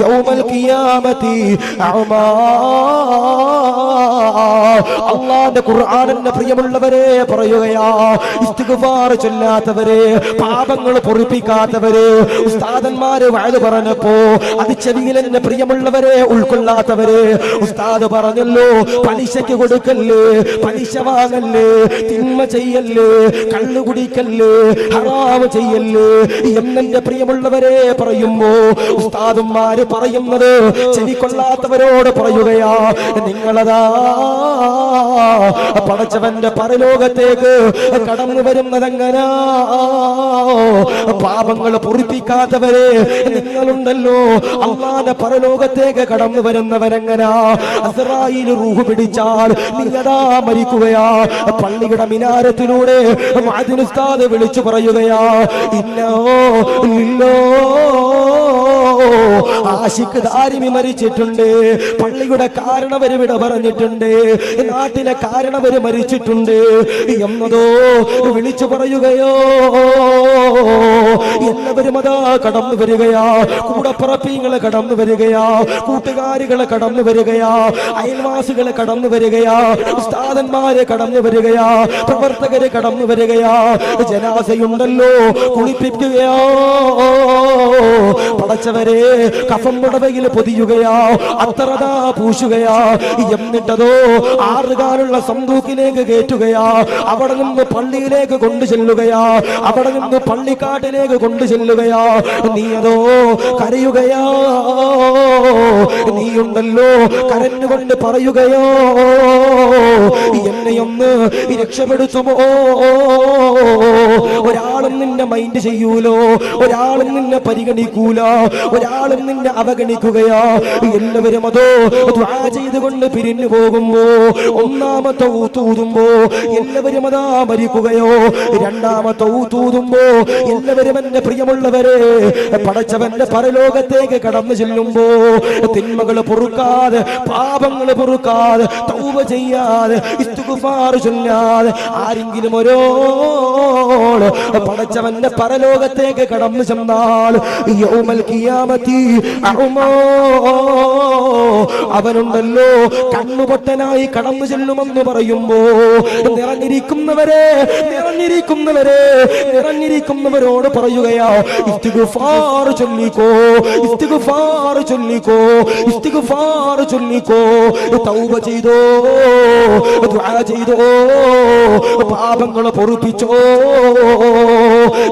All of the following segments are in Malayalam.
യൗമൽ القيامة അഅമാ അള്ളാന്റെ ഖുർആാനെന്ന പ്രിയമുള്ളവരെ പറയുകയാ ഇസ്തിഗ്ഫാർ ചൊല്ലാത്തവരെ പാപങ്ങൾ പൊറിപ്പിക്കാത്തവരെ ഉസ്താദന്മാര് വയത് പറഞ്ഞപ്പോ അത് ചെവിയിൽ പ്രിയമുള്ളവരെ ഉൾക്കൊള്ളാത്തവരെ ഉസ്താദ് പറഞ്ഞല്ലോ പലിശയ്ക്ക് കൊടുക്കല്ലേ പലിശ വാങ്ങല്ലേ തിന്മ ചെയ്യല്ലേ കള്ളു കുടിക്കല്ലേ ഹറാവ് ചെയ്യല്ലേ എന്നെ പ്രിയമുള്ളവരെ പറയുമ്പോ ഉസ്താദന്മാര് പറയുന്നത് ചെവിക്കൊള്ളാത്തവരോട് പറയുകയാ നിങ്ങളതാ പടച്ചവന്റെ പരലോകത്തേക്ക് കടന്നു വരുന്നതെങ്ങനാ? പാപങ്ങൾ പൊറിപ്പിക്കാത്തവരെ നിങ്ങളുണ്ടല്ലോ. അള്ളാന്റെ പരലോകത്തേക്ക് കടന്നു വരുന്നവരെങ്ങനാ? അസറായിൽ റൂഹ് പിടിച്ചാൽ നീയതാ മരിക്കുകയാ. പള്ളിയുടെ മിനാരത്തിലൂടെ മാതിനുസ്താദ് വിളിച്ചു പറയുകയാ ഇല്ലോ ഇല്ലോ. ആശിക്ക് ദാരിമി മരിച്ചിട്ടുണ്ട്. പള്ളിയുടെ കാരണവരിവിടെ പറഞ്ഞിട്ടുണ്ട്. നാട്ടിലെ കാരണവര് മരിച്ചിട്ടുണ്ട്. എന്നതോ വിളിച്ചു പറയുകയോ? എല്ലാവരും അതാ കടന്നു വരികയാ. കൂടപ്പറപ്പിങ്ങളെ കടന്നു വരികയാ. കൂട്ടുകാരികളെ കടന്നു വരികയാ. അയൽവാസികളെ കടന്നു വരികയാ. ഉസ്താദന്മാരെ കടന്നു വരികയാ. പ്രവർത്തകരെ കടന്നു വരികയാ. ജനാസയുണ്ടല്ലോ കുളിപ്പിക്കുകയോ. പടച്ചവരെ കഫം പുടവയിൽ പൊതിയുകയാ. അത്രതാ പൂശുകയാ. എന്നിട്ടതോ ആറുകാലുള്ള സന്തൂക്കിലേക്ക് കയറ്റുകയാ. അവിടെ നിന്ന് പള്ളിയിലേക്ക് കൊണ്ടു ചെല്ലുകയാ അവിടെ നിന്ന് പള്ളിക്കാട്ടിലേക്ക് കൊണ്ടു ചെല്ലുകയാ നീ അതോ കരയുകയാ? നീയുണ്ടല്ലോ കരഞ്ഞുകൊണ്ട് പറയുകയോ. എന്നെയൊന്ന് രക്ഷപ്പെടുത്തുമോ ഒരാളും നിന്നെ മൈൻഡ് ചെയ്യൂലോ? ഒരാളും നിന്നെ പരിഗണിക്കൂല. ഒരാളും നിന്നെ അവഗണിക്കുകയാ. എല്ലാവരും അതോ ചെയ്തുകൊണ്ട് പിരിഞ്ഞു പോകുമ്പോ ഒന്നാമത്തെ ഊത്തൂതുമ്പോ എല്ലാവരും അതാ മരിക്കുകയോ? രണ്ടാമത്തെ ഊത്തൂതുമ്പോ എല്ലാവരും എന്റെ പ്രിയമുള്ളവരെ പടച്ചവന്റെ പരലോകത്തേക്ക് കടന്നു ചെല്ലുമ്പോ തിന്മകൾ പൊറുക്കാതെ പാപങ്ങൾ പൊറുക്കാതെ തൗവ ചെയ്യാതെ ചൊല്ലാതെ ആരെങ്കിലും ഓരോ പടച്ചവന്റെ പരലോകത്തേക്ക് കടന്നു ചെന്നാൽ യൗമൽ ഖിയാമത്തി അഉമാ അവനുണ്ടല്ലോ കണ്ണുപൊട്ടനായി കടന്നു ചെല്ലുമെന്ന് പറയുമ്പോ നിറഞ്ഞിരിക്കുന്നവരെ നിറഞ്ഞിരിക്കുന്നവരെ നിറഞ്ഞിരിക്കുന്നവരോട് പറയുകയാ ഇസ്തിഗ്ഫാർ ചൊല്ലിക്കോ ഇസ്തിഗ്ഫാർ ചൊല്ലിക്കോ ഇസ്തിഗ്ഫാർ ചൊല്ലിക്കോ തൗബ ചെയ്തോ ദുആ ചെയ്തോ പാപങ്ങൾ പൊറുപ്പിച്ചോ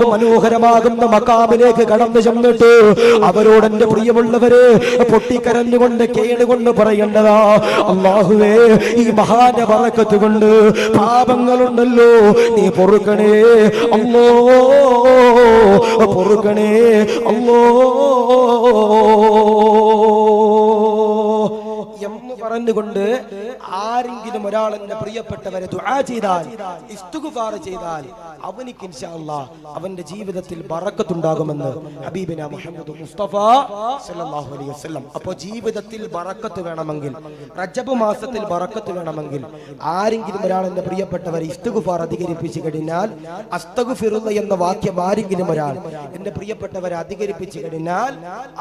മനോഹരമാകുന്ന മക്കാമിലേക്ക് കടന്നു ചെന്നിട്ട് അവരോട് എന്റെ പ്രിയമുള്ളവരെ പൊട്ടിക്കരഞ്ഞുകൊണ്ട് കേടുകൊണ്ട് പറയേണ്ടതാ അള്ളാഹുവേ ഈ മഹാന്റെ പറക്കത്ത് കൊണ്ട് പാപങ്ങളുണ്ടല്ലോ. നീ പൊറുക്കണേ അമ്മോ. പൊറുക്കണേ അമ്മോ. എന്ന് പറഞ്ഞുകൊണ്ട് ആരെങ്കിലും ഒരാൾ എന്റെ പ്രിയപ്പെട്ടവരെ ദുആ ചെയ്താൽ ഇസ്തുഗ്ഫാർ ചെയ്താൽ അവനിക്ക് ഇൻഷാ അല്ലാഹ് അവന്റെ ജീവിതത്തിൽ ബറക്കത്ത് ബറക്കത്തുണ്ടാകുമെന്ന് ഹബീബിന മുഹമ്മദ് മുസ്തഫ സല്ലല്ലാഹു അലൈഹി വസല്ലം. അപ്പോൾ ജീവിതത്തിൽ ബറക്കത്ത് വേണമെങ്കിൽ റജബ് മാസത്തിൽ ബറക്കത്ത് വേണമെങ്കിൽ ആരെങ്കിലും ഒരാൾ എന്റെ പ്രിയപ്പെട്ടവരെ ഇസ്തുഗ്ഫാർ അധികരിപ്പിച്ചു കഴിഞ്ഞാൽ അസ്തഗ്ഫിറുല്ല എന്ന വാക്യം ആരെങ്കിലും ഒരാൾ എന്റെ പ്രിയപ്പെട്ടവരെ അധികരിപ്പിച്ചു കഴിഞ്ഞാൽ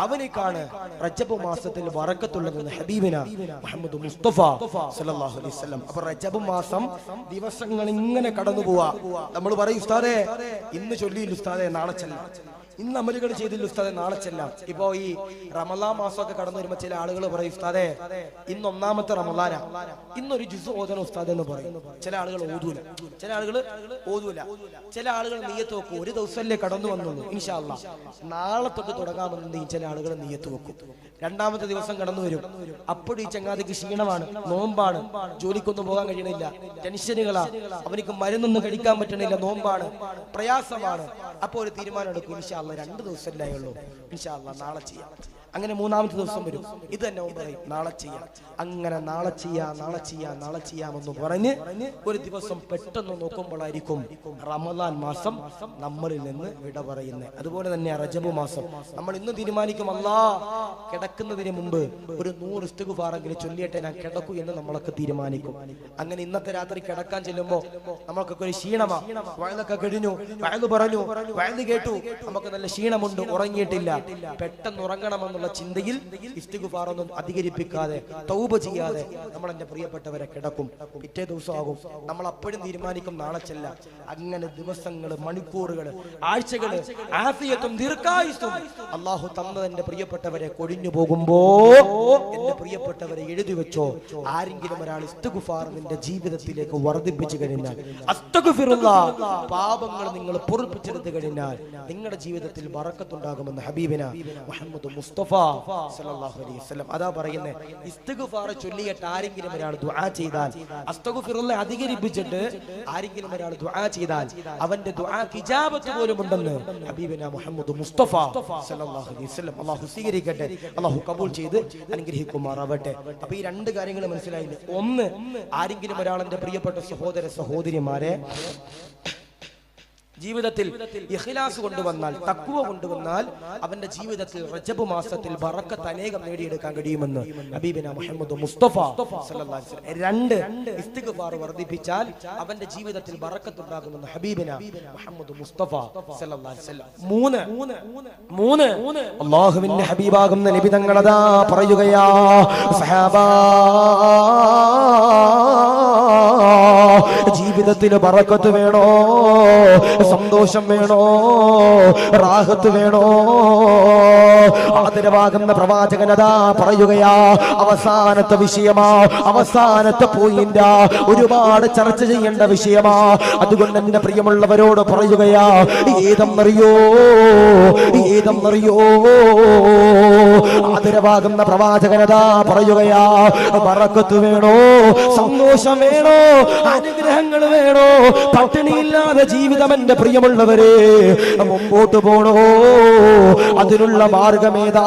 അവനേക്കാണ് റജബ് മാസത്തിൽ ബറക്കത്തുള്ളതെന്ന് ഹബീബിന മുഹമ്മദ് മുസ്തഫ സല്ലല്ലാഹു അലൈഹി വസല്ലം. അപ്പൊ റജബ് മാസം ദിവസങ്ങൾ ഇങ്ങനെ കടന്നു പോവാ നമ്മൾ പറയും ഉസ്താദേ ഇന്ന് ചൊല്ലിയില്ല ഉസ്താദേ? നാളെ ചെല്ലാം. ഇന്ന് അമലുകൾ ചെയ്തില്ല ഉസ്താദെ നാളെ ചെല്ലാം. ഇപ്പോ ഈ റമലാ മാസമൊക്കെ കടന്നു വരുമ്പോ ചില ആളുകൾ പറയും ഉസ്താദെ ഇന്ന് ഒന്നാമത്തെ റമലാന ഇന്നൊരു ജുസ് ഓതന ഉസ്താദ് എന്ന് പറയും. ചില ആളുകൾ ഓതൂല. ചില ആളുകൾ ഓതൂല. ചില ആളുകൾ നീയത്ത് വെക്കും. ഒരു ദിവസമല്ലേ കടന്നു വന്നുള്ളൂ ഇൻഷാല്ല നാളെ തൊട്ട് തുടങ്ങാമെന്ന് ചില ആളുകൾ നീയത്ത് വെക്കും. രണ്ടാമത്തെ ദിവസം കടന്നു വരും. അപ്പോഴും ഈ ചങ്ങാതിക്ക് ക്ഷീണമാണ് നോമ്പാണ്. ജോലിക്കൊന്നും പോകാൻ കഴിയണില്ല. ടെൻഷനുകളാ. അവനിക്ക് മരുന്നൊന്നും കഴിക്കാൻ പറ്റണില്ല. നോമ്പാണ്. പ്രയാസമാണ്. അപ്പൊ ഒരു തീരുമാനം എടുക്കും ഇൻഷാല്ല രണ്ട് ദിവസമല്ലേ ഉള്ളൂ ഇൻഷാല്ല നാളെ ചെയ്യാം. അങ്ങനെ മൂന്നാമത്തെ ദിവസം വരും. ഇത് തന്നെ പറയും നാളെ ചെയ്യാം. അങ്ങനെ നാളെ ചെയ്യാം നാളെ ചെയ്യാം നാളെ ചെയ്യാമെന്ന് പറഞ്ഞ് ഒരു ദിവസം പെട്ടെന്ന് നോക്കുമ്പോഴായിരിക്കും റമദാൻ മാസം നമ്മളിൽ നിന്ന് വിട പറയുന്നത് അതുപോലെ തന്നെ റജബ് മാസം. നമ്മൾ ഇന്ന് തീരുമാനിക്കും അല്ലാ കിടക്കുന്നതിന് മുമ്പ് ഒരു നൂറ് ഇസ്തുകുഫാറെങ്കിലും ചൊല്ലിയട്ടെ ഞാൻ കിടക്കൂ എന്ന് നമ്മളൊക്കെ തീരുമാനിക്കും. അങ്ങനെ ഇന്നത്തെ രാത്രി കിടക്കാൻ ചെല്ലുമ്പോ നമ്മൾക്കൊക്കെ ഒരു ക്ഷീണമാ. വയലൊക്കെ കഴിഞ്ഞു വയൽ പറഞ്ഞു വയൽ കേട്ടു. നമുക്ക് നല്ല ക്ഷീണമുണ്ട് ഉറങ്ങിയിട്ടില്ല. പെട്ടെന്ന് ഉറങ്ങണമെന്നുള്ള ചിന്തയിൽ ഇസ്തിഗുഫാറൊന്നും അധികരിപ്പിക്കാതെ തൗബ ചെയ്യാതെ നമ്മൾ എന്റെ പ്രിയപ്പെട്ടവരെ കിടക്കും. പിറ്റേ ദിവസമാകും. നമ്മൾ അപ്പോഴും തീരുമാനിക്കും നാളെ ചെല്ല. അങ്ങനെ ദിവസങ്ങൾ മണിക്കൂറുകൾ ആഴ്ചകൾ ആഫിയത്തും ദീർഘായുസും അള്ളാഹു തന്നത് എന്റെ പ്രിയപ്പെട്ടവരെ കൊഴിഞ്ഞു പോകുമ്പോ എന്റെ പ്രിയപ്പെട്ടവരെ എഴുതി വെച്ചോ. ആരെങ്കിലും ഒരാൾ ഇസ്തുഗുഫാർ നിന്റെ ജീവിതത്തിലേക്ക് വർദ്ധിപ്പിച്ചു കഴിഞ്ഞാൽ അസ്തഗുഫിറുള്ള പാപങ്ങൾ നിങ്ങൾ പൊറുപ്പിച്ചെടുത്തു കഴിഞ്ഞാൽ നിങ്ങളുടെ ജീവിതത്തിൽ വറക്കത്തുണ്ടാകുമെന്ന് ഹബീബിന മുഹമ്മദ് മുസ്തഫ സല്ലല്ലാഹു അലൈഹി വസല്ലം. അതാ പറയുന്നത് ഇസ്തിഗ്ഫാർ ചൊല്ലിയിട്ട് ആരെങ്കിലും ഒരാൾ ദുആ ചെയ്താൽ അസ്തഗ്ഫിറുള്ള അധികരിപ്പിച്ചിട്ട് ആരെങ്കിലും ഒരാൾ ദുആ ചെയ്താൽ അവന്റെ ദുആക്ക് ഇജാബത്ത് പോലും ഉണ്ടെന്ന് ഹബീബിന മുഹമ്മദ് മുസ്തഫ സല്ലല്ലാഹു അലൈഹി വസല്ലം. അല്ലാഹു സ്വീകരിക്കട്ടെ അല്ലാഹു കബൂൽ ചെയ്ത് അനുഗ്രഹിക്കുമാറാവട്ടെ. അപ്പൊ ഈ രണ്ട് കാര്യങ്ങൾ മനസ്സിലായില്ലേ? ഒന്ന് ആരെങ്കിലും ഒരാളെന്റെ പ്രിയപ്പെട്ട സഹോദര സഹോദരിമാരെ ജീവിതത്തിൽ ഇഖ്ലാസ് കൊണ്ടുവന്നാൽ തക്കുവ കൊണ്ടുവന്നാൽ അവന്റെ ജീവിതത്തിൽ റജബ് മാസത്തിൽ ബറക്കത്ത് അനേകം നേടിയെടുക്കാൻ കഴിയുമെന്ന് ഹബീബിന മുഹമ്മദ് മുസ്തഫ. രണ്ട് ഇസ്തിഗ്ഫാർ വർദ്ധിപ്പിച്ചാൽ അവന്റെ ജീവിതത്തിൽ ബറക്കത്ത് ഉണ്ടാകുമെന്ന് ഹബീബിന മുഹമ്മദ് മുസ്തഫ. മൂന്ന് മൂന്ന് അള്ളാഹുവിന്റെ ഹബീബാകുന്ന നബി തങ്ങളതാ പറയുകയാ സഹാബാ ജീവിതത്തിൽ ബറക്കത്ത് വേണോ? സന്തോഷം വേണോ? റാഹത്ത് വേണോ? ആദരവാകുന്ന പ്രവാചകനതാ പറയുകയാ അവസാനത്തെ വിഷയമാ അവസാനത്തെ പോയിന്റ. ഒരുപാട് ചർച്ച ചെയ്യേണ്ട വിഷയമാ. അതുകൊണ്ട് എന്റെ പ്രിയമുള്ളവരോട് പറയുകയാ ഏതെന്നറിയോ ഏതെന്നറിയോ? ആദരവാകുന്ന പ്രവാചകനതാ പറയുകയാ ബറക്കത്ത് വേണോ സന്തോഷം വേണോ അനുഗ്രഹങ്ങൾ വേണോ പട്ടിണിയില്ലാതെ ജീവിതം എന്റെ പ്രിയമുള്ളവരെ മുമ്പോട്ട് പോണോ? അതിനുള്ള മാർഗമേതാ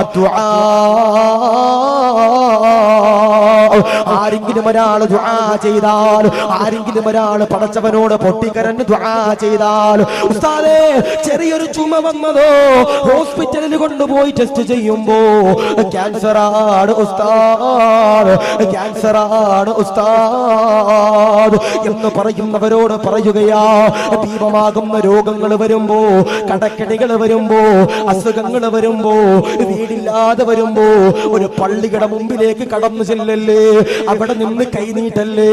അദ്ദുആ. ആരെങ്കിലും ഒരാൾ ചെയ്താൽ ആരെങ്കിലും ഒരാൾ പടച്ചവനോട് പൊട്ടിക്കരഞ്ഞ് ദുആ ചെയ്താൽ ഉസ്താദേ ചെറിയൊരു ചുമ വന്നതോ ഹോസ്പിറ്റലിൽ കൊണ്ടുപോയി ടെസ്റ്റ് ചെയ്യുമ്പോ ക്യാൻസർ ആണ് ഉസ്താദ് ക്യാൻസർ ആണ് ഉസ്താദ് എന്ന് പറയുന്നവരോട് പറയുകയാ ഭീമമാകുന്ന രോഗങ്ങൾ വരുമ്പോ കടക്കെണികൾ വരുമ്പോ അസുഖങ്ങൾ വരുമ്പോ വീടില്ലാതെ വരുമ്പോ ഒരു പള്ളിയുടെ മുമ്പിലേക്ക് കടന്നു ചെല്ലല്ലേ? അവിടെ നിന്ന് കൈനീട്ടല്ലേ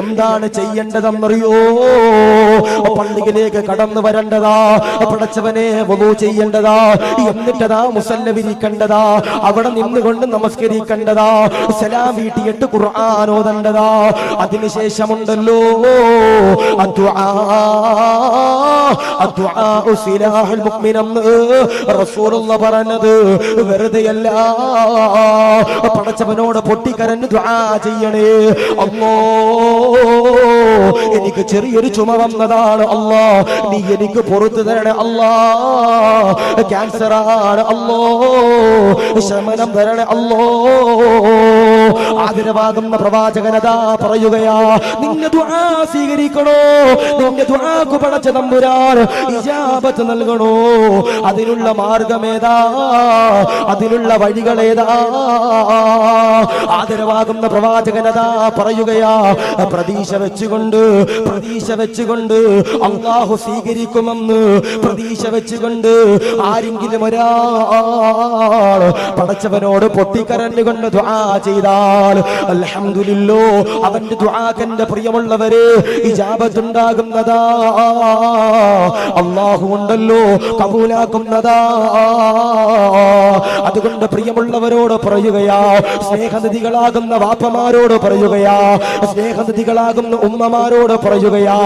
എന്താണ് ചെയ്യേണ്ടതെന്നറിയോ? പള്ളിയിലേക്ക് കടന്നു വരേണ്ടതാ. പടച്ചവനെ വധു ചെയ്യേണ്ടതാ. എന്നിട്ടതാ മുസല്ല വിരിക്കേണ്ടതാ അവിടെ നിന്നുകൊണ്ട് നമസ്കരിക്കേണ്ടതാ. സലാം വീട്ടിയിട്ട് ഖുർആൻ അതിനുശേഷമുണ്ടല്ലോ പറഞ്ഞത്. വെറുതെയല്ല. പടച്ചവനോട് പൊട്ടിക്കരഞ്ഞ് ചെയ്യണേ? എനിക്ക് ചെറിയൊരു ചുമ വന്നതാണ്. അല്ലോ നീ എനിക്ക് പുറത്തു തരണേ. അല്ലാ ക്യാൻസർ ആണ് അല്ലോ ശമനം തരണേ. അല്ലോ ആദരവാകുന്ന പ്രവാചകനതാ പറയുകയാ. നിന്റെ ദുആ സ്വീകരിക്കണോ? നിന്റെ ദുആക്ക് പടച്ച തമ്പുരാൻ ഇജാബത്ത് നൽകണോ? അതിനുള്ള മാർഗമേതാ? അതിനുള്ള വഴികളേതാ? ആദരവാകുന്ന പ്രവാചകനതാ പറയുകയാ. പ്രതീക്ഷ വെച്ചുകൊണ്ട് പ്രതീക്ഷ വെച്ചുകൊണ്ട് അള്ളാഹു സ്വീകരിക്കുമെന്ന് പ്രതീക്ഷ വെച്ചുകൊണ്ട് ആരെങ്കിലും ഒരാൾ പടച്ചവനോട് പൊട്ടിക്കരഞ്ഞുകൊണ്ട് ദുആ ചെയ്താൽ. അൽഹംദുലില്ലോ അവന്റെ ദുആക്കന്റെ പ്രിയമുള്ളവരെ ഇജാബത്തുണ്ടാകുന്നതാ. അള്ളാഹു ഉണ്ടല്ലോ കബൂലാക്കുന്നതാ. അതുകൊണ്ട് പ്രിയമുള്ളവരോട് പറയുകയാ സ്നേഹനദികളാകുന്ന വാപ്പമാരോട് പറയുകയാ സ്നേഹനദികളാകുന്ന ഉമ്മമാരോട് പറയുകയാ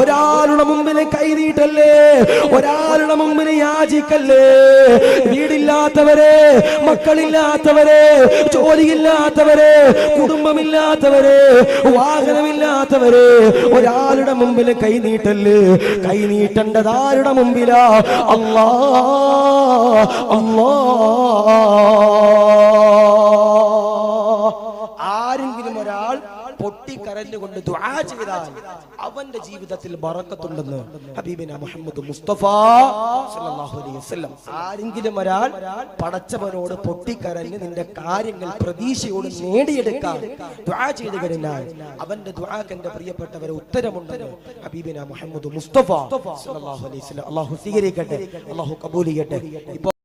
ഒരാളുടെ മുമ്പിൽ കൈനീട്ടല്ലേ ഒരാളുടെ മുമ്പിൽ യാചിക്കല്ലേ വീടില്ലാത്തവരെ മക്കളില്ലാത്തവരെ ജോലിയില്ലാത്തവരെ കുടുംബമില്ലാത്തവരെ വാഹനമില്ലാത്തവരെ ഒരാളുടെ മുമ്പിൽ കൈനീട്ടല്ലേ കൈനീട്ടേണ്ടത് ആരുടെ മുമ്പിലാ? അല്ലാ അല്ലാ. പൊട്ടിക്കരഞ്ഞുകൊണ്ട് ദുആ ചെയ്താൽ അവന്റെ ജീവിതത്തിൽ ബറക്കത്തുണ്ടെന്ന് ഹബീബിന മുഹമ്മദ് മുസ്തഫ സല്ലല്ലാഹു അലൈഹി വസല്ലം. ആരെങ്കിലും ഒരാൾ പടച്ചവനോട് പൊട്ടിക്കരഞ്ഞ് നിന്റെ കാര്യങ്ങൾ പ്രതീക്ഷയോട് നേടിയെടുക്കാൻ ദുആ ചെയ്തു കഴിഞ്ഞാൽ അവന്റെ ദുആക്ക് എന്റെ പ്രിയപ്പെട്ടവരെ ഉത്തരമുണ്ടെന്ന് ഹബീബിന മുഹമ്മദ് മുസ്തഫ സല്ലല്ലാഹു അലൈഹി വസല്ലം. അല്ലാഹു സ്വീകരിക്കട്ടെ അല്ലാഹു കബൂൽ ചെയ്യട്ടെ